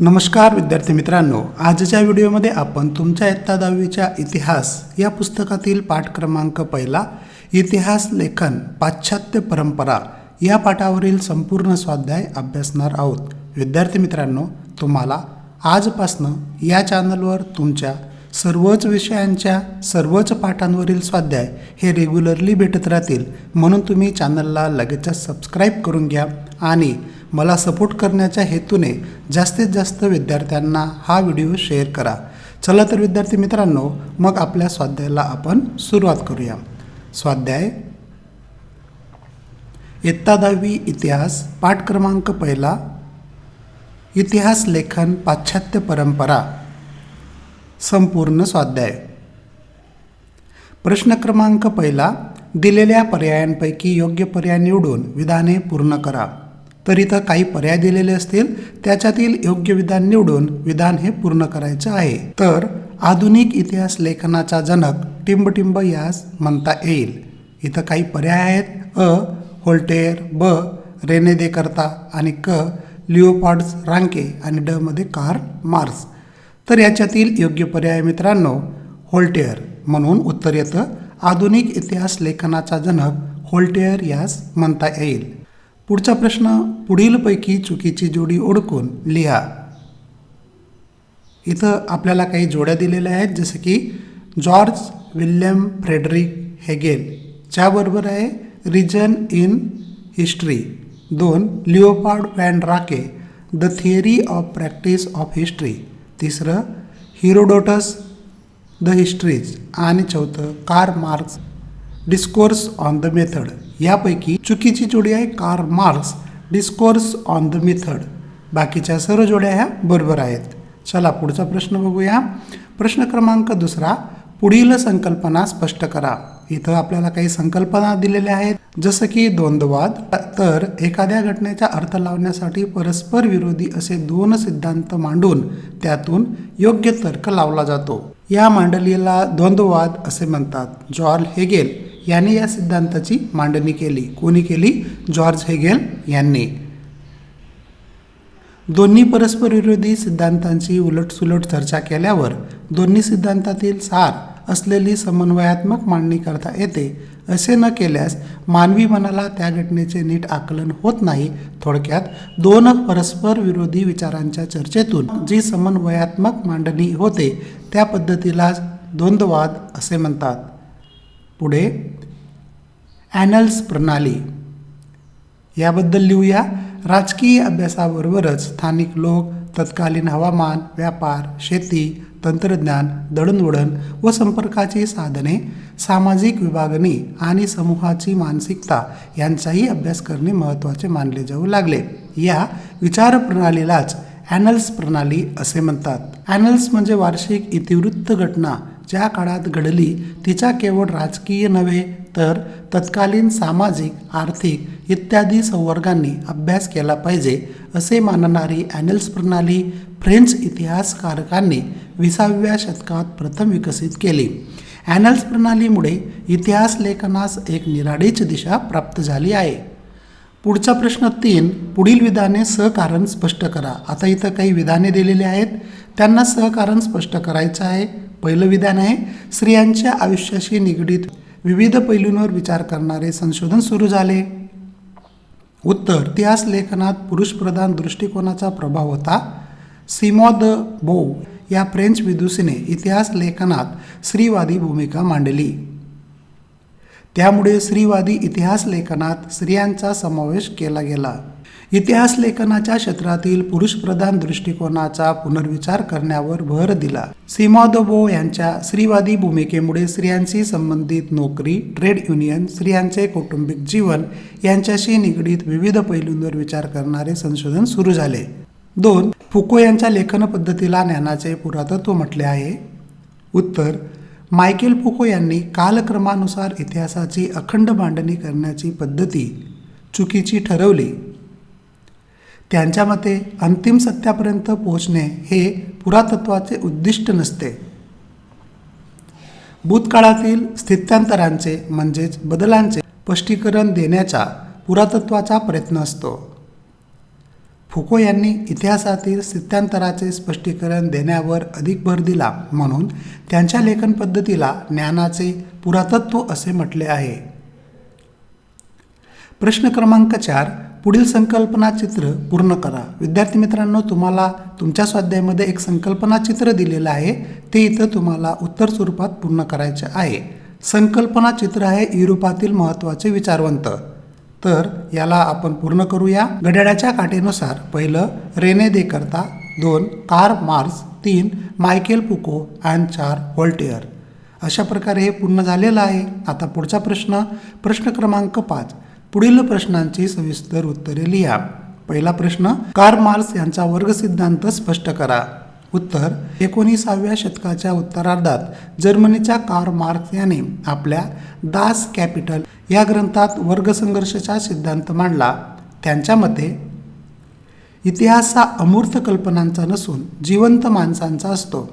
नमस्कार विद्यार्थी मित्रांनो आजच्या व्हिडिओमध्ये आपण तुमच्या इयत्ता दहावीच्या इतिहास या पुस्तकातील पाठ क्रमांक पहिला इतिहास लेखन पाश्चात्य परंपरा या पाठावरील संपूर्ण स्वाध्याय अभ्यासणार आहोत. विद्यार्थी मित्रांनो तुम्हाला आजपासनं या चॅनलवर तुमच्या सर्वच विषयांच्या सर्वच पाठांवरील स्वाध्याय हे रेग्युलरली भेटत राहतील. म्हणून तुम्ही चॅनलला लगेचच सबस्क्राईब करून घ्या आणि मला सपोर्ट करण्याच्या हेतूने जास्तीत जास्त विद्यार्थ्यांना हा व्हिडिओ शेअर करा. चला तर विद्यार्थी मित्रांनो मग आपल्या स्वाध्यायाला आपण सुरुवात करूया. स्वाध्याय इयत्ता दहावी इतिहास पाठ क्रमांक पहिला. इतिहास लेखन पाश्चात्य परंपरा. संपूर्ण स्वाध्याय. प्रश्न क्रमांक पहिला दिलेल्या पर्यायांपैकी योग्य पर्याय निवडून विधाने पूर्ण करा. तर इथं काही पर्याय दिलेले असतील त्याच्यातील योग्य विधान निवडून विधान हे पूर्ण करायचं आहे. तर आधुनिक इतिहास लेखनाचा जनक टिंबटिंब यास म्हणता येईल. इथं काही पर्याय आहेत. अ होल्टेअर ब रेने दे करता आणि क लिओपार्ड्स रांके आणि ड मध्ये कार मार्स. तर याच्यातील योग्य पर्याय मित्रांनो होल्टेअर म्हणून उत्तर येतं. आधुनिक इतिहास लेखनाचा जनक होल्टेअर यास म्हणता येईल. पुढचा प्रश्न पुढीलपैकी चुकीची जोडी ओळखून लिहा. इथं आपल्याला काही जोड्या दिलेल्या आहेत जसं की जॉर्ज विल्यम फ्रेडरिक हेगेल ज्याबरोबर आहे रिजन इन हिस्ट्री दोन Leopold von Ranke the theory of practice of history तिसरं हिरोडोटस द हिस्ट्रीज आणि चौथं Karl Marx discourse on the method. यापैकी चुकीची जोडी आहे Karl Marx discourse on the method बाकीच्या सर्व जोड्या ह्या बरोबर आहेत. चला पुढचा प्रश्न बघूया. प्रश्न क्रमांक दुसरा पुढील संकल्पना स्पष्ट करा. इथं आपल्याला काही संकल्पना दिलेल्या आहेत. जसं की द्वंद्ववाद तर एखाद्या घटनेचा अर्थ लावण्यासाठी परस्पर विरोधी असे दोन सिद्धांत मांडून त्यातून योग्य तर्क लावला जातो. या मांडलीला द्वंद्ववाद असे म्हणतात. जॉर्ल हेगेल यांनी या सिद्धांताची मांडणी केली. कोणी केली? जॉर्ज हेगेल यांनी. दोन्ही परस्पर विरोधी सिद्धांतांची उलटसुलट चर्चा केल्यावर दोन्ही सिद्धांतातील सार असलेली समन्वयात्मक मांडणी करता येते असे न केल्यास मानवी मनाला त्या घटनेचे नीट आकलन होत नाही. थोडक्यात दोन परस्पर विरोधी विचारांच्या चर्चेतून जी समन्वयात्मक मांडणी होते त्या पद्धतीला द्वंद्ववाद असे म्हणतात. पुढे ॲनल्स प्रणाली. याबद्दल लिहूया. राजकीय अभ्यासाबरोबरच स्थानिक लोक तत्कालीन हवामान व्यापार शेती तंत्रज्ञान दळणवळण व संपर्काची साधने सामाजिक विभागणी आणि समूहाची मानसिकता यांचाही अभ्यास करणे महत्त्वाचे मानले जाऊ लागले. या विचारप्रणालीलाच ॲनल्स प्रणाली असे म्हणतात. ॲनल्स म्हणजे वार्षिक इतिवृत्त घटना ज्या काळात घडली तिचा केवळ राजकीय नव्हे तर तत्कालीन सामाजिक आर्थिक इत्यादी संवर्गांनी अभ्यास केला पाहिजे असे मानणारी ॲनल्स प्रणाली फ्रेंच इतिहासकारकांनी विसाव्या शतकात प्रथम विकसित केली. ॲनल्स प्रणालीमुळे इतिहास लेखनास एक निराळीच दिशा प्राप्त झाली आहे. पुढचा प्रश्न तीन पुढील विधाने सहकारण स्पष्ट करा. आता इथं काही विधाने दिलेली आहेत. त्यांना सहकारण स्पष्ट करायचं आहे. पहिलं विधान आहे स्त्रियांच्या आयुष्याशी निगडीत विविध पैलूंवर विचार करणारे संशोधन सुरू झाले. उत्तर इतिहास लेखनात पुरुषप्रधान दृष्टिकोनाचा प्रभाव होता. सिमो द बो या फ्रेंच विदुषीने इतिहास लेखनात स्त्रीवादी भूमिका मांडली. त्यामुळे स्त्रीवादी इतिहास लेखनात स्त्रियांचा समावेश केला गेला. इतिहास लेखनाच्या क्षेत्रातील पुरुषप्रधान दृष्टिकोनाचा पुनर्विचार करण्यावर भर दिला. सीमादोबो यांच्या स्त्रीवादी भूमिकेमुळे स्त्रियांशी संबंधित नोकरी ट्रेड युनियन स्त्रियांचे कौटुंबिक जीवन यांच्याशी निगडीत विविध पैलूंवर विचार करणारे संशोधन सुरू झाले. दोन फुको यांच्या लेखन पद्धतीला ज्ञानाचे पुरातत्व म्हटले आहे. उत्तर मायकेल फुको यांनी कालक्रमानुसार इतिहासाची अखंड मांडणी करण्याची पद्धती चुकीची ठरवली. त्यांच्या मते अंतिम सत्यापर्यंत पोहोचणे हे पुरातत्वाचे उद्दिष्ट नसते. भूतकाळातील स्थित्यांतरांचे म्हणजेच बदलांचे स्पष्टीकरण देण्याचा पुरातत्वाचा प्रयत्न असतो. फुको यांनी इतिहासातील स्थित्यांतराचे स्पष्टीकरण देण्यावर अधिक भर दिला म्हणून त्यांच्या लेखन पद्धतीला ज्ञानाचे पुरातत्व असे म्हटले आहे. प्रश्न क्रमांक चार पुढील संकल्पना चित्र पूर्ण करा. विद्यार्थी मित्रांनो तुम्हाला तुमच्या स्वाध्यायामध्ये एक संकल्पना चित्र दिलेलं आहे. ते इथं तुम्हाला उत्तर स्वरूपात पूर्ण करायचे आहे. संकल्पना चित्र आहे युरोपातील महत्त्वाचे विचारवंत. तर याला आपण पूर्ण करूया. घड्याळाच्या काटेनुसार पहिलं रेने दे करता दोन कार मार्स तीन मायकेल पुको अँड चार व्होल्टेअर अशा प्रकारे हे पूर्ण झालेलं आहे. आता पुढचा प्रश्न प्रश्न क्रमांक पाच. पुढील प्रश्नांची सविस्तर उत्तरे लिहा. पहिला प्रश्न कार मार्स यांचा वर्ग सिद्धांत स्पष्ट करा. उत्तर एकोणीसाव्या शतकाच्या उत्तरार्धात जर्मनीच्या कार मार्क्स याने आपल्या दास कॅपिटल या ग्रंथात वर्गसंघर्षाचा सिद्धांत मांडला. त्यांच्या मते इतिहास हा अमूर्त कल्पनांचा नसून जिवंत माणसांचा असतो.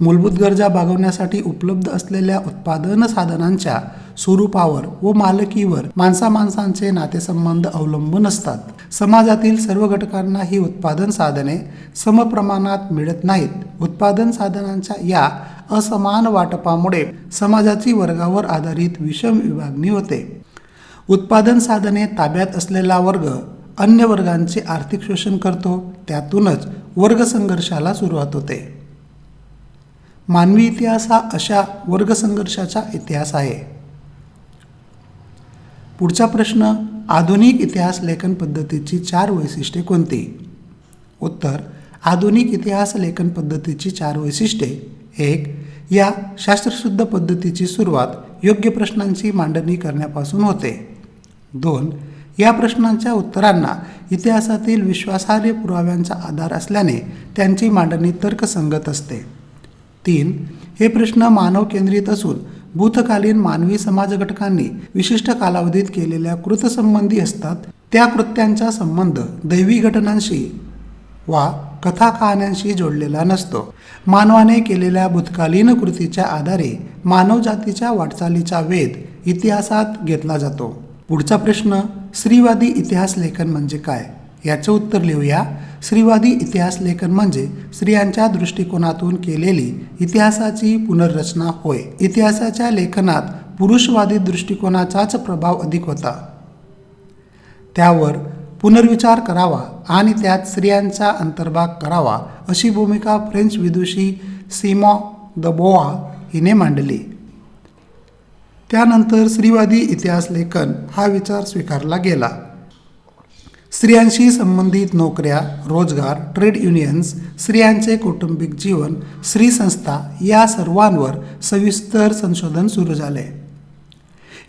मूलभूत गरजा भागवण्यासाठी उपलब्ध असलेल्या उत्पादन साधनांच्या स्वरूपावर व मालकीवर माणसा माणसांचे नातेसंबंध अवलंबून असतात. समाजातील सर्व घटकांना ही उत्पादन साधने समप्रमाणात मिळत नाहीत. उत्पादन साधनांच्या या असमान वाटपामुळे समाजाची वर्गावर आधारित विषम विभागणी होते. उत्पादन साधने ताब्यात असलेला वर्ग अन्य वर्गांचे आर्थिक शोषण करतो त्यातूनच वर्गसंघर्षाला सुरुवात होते. मानवी इतिहास हा अशा वर्गसंघर्षाचा इतिहास आहे. पुढचा प्रश्न आधुनिक इतिहास लेखन पद्धतीची चार वैशिष्ट्ये कोणती? उत्तर आधुनिक इतिहास लेखन पद्धतीची चार वैशिष्ट्ये. एक या शास्त्रशुद्ध पद्धतीची सुरुवात योग्य प्रश्नांची मांडणी करण्यापासून होते. दोन या प्रश्नांच्या उत्तरांना इतिहासातील विश्वासार्ह पुराव्यांचा आधार असल्याने त्यांची मांडणी तर्कसंगत असते. तीन हे प्रश्न मानव केंद्रित असून भूतकालीन मानवी समाज घटकांनी विशिष्ट कालावधीत केलेल्या कृतसंबंधी असतात त्या कृत्यांचा संबंध दैवी घटनांशी वा कथा कहाण्यांशी जोडलेला नसतो. मानवाने केलेल्या भूतकालीन कृतीच्या आधारे मानवजातीच्या वाटचालीचा वेध इतिहासात घेतला जातो. पुढचा प्रश्न स्त्रीवादी इतिहास लेखन म्हणजे काय? याचं उत्तर लिहूया. स्त्रीवादी इतिहास लेखन म्हणजे स्त्रियांच्या दृष्टिकोनातून केलेली इतिहासाची पुनर्रचना होय. इतिहासाच्या लेखनात पुरुषवादी दृष्टिकोनाचाच प्रभाव अधिक होता. त्यावर पुनर्विचार करावा आणि त्यात स्त्रियांचा अंतर्भाग करावा अशी भूमिका फ्रेंच विदुषी सीमॉ द बोआ हिने मांडली. त्यानंतर स्त्रीवादी इतिहास लेखन हा विचार स्वीकारला गेला. स्त्रियांशी संबंधित नोकऱ्या रोजगार ट्रेड युनियन्स स्त्रियांचे कौटुंबिक जीवन स्त्री संस्था या सर्वांवर सविस्तर संशोधन सुरू झाले.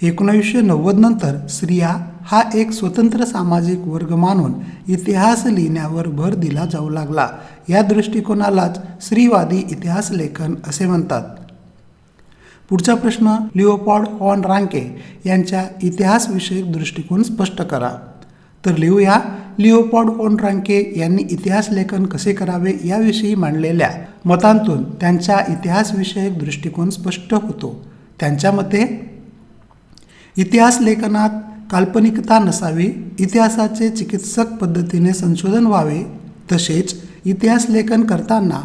एकोणीसशे नव्वद नंतर स्त्रिया हा एक स्वतंत्र सामाजिक वर्ग मानून इतिहास लिहिण्यावर भर दिला जाऊ लागला. या दृष्टिकोनालाच स्त्रीवादी इतिहास लेखन असे म्हणतात. पुढचा प्रश्न लिओपॉड हॉन रांके यांच्या इतिहासविषयक दृष्टिकोन स्पष्ट करा. तर लिहूया लिओपॉड हॉन रांके यांनी इतिहास लेखन कसे करावे याविषयी मांडलेल्या मतांतून त्यांच्या इतिहासविषयक दृष्टिकोन स्पष्ट होतो. त्यांच्या मते इतिहास लेखनात काल्पनिकता नसावी इतिहासाचे चिकित्सक पद्धतीने संशोधन व्हावे तसेच इतिहास लेखन करताना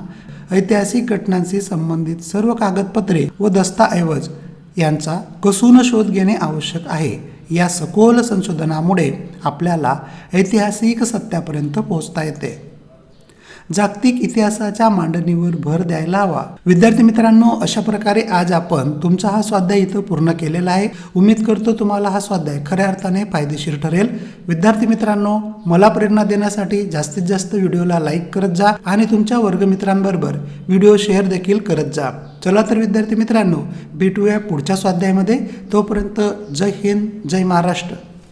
ऐतिहासिक घटनांशी संबंधित सर्व कागदपत्रे व दस्तऐवज यांचा कसून शोध घेणे आवश्यक आहे. या सखोल संशोधनामुळे आपल्याला ऐतिहासिक सत्यापर्यंत पोहोचता येते. जागतिक इतिहासाच्या मांडणीवर भर द्यायला हवा. विद्यार्थी मित्रांनो अशा प्रकारे आज आपण तुमचा हा स्वाध्याय इथं पूर्ण केलेला आहे. उम्मीद करतो तुम्हाला हा स्वाध्याय खऱ्या अर्थाने फायदेशीर ठरेल. विद्यार्थी मित्रांनो मला प्रेरणा देण्यासाठी जास्तीत जास्त व्हिडिओला लाईक करत जा आणि तुमच्या वर्गमित्रांबरोबर व्हिडिओ शेअर देखील करत जा. चला तर विद्यार्थी मित्रांनो भेटूया पुढच्या स्वाध्यायामध्ये. तोपर्यंत जय हिंद जय महाराष्ट्र.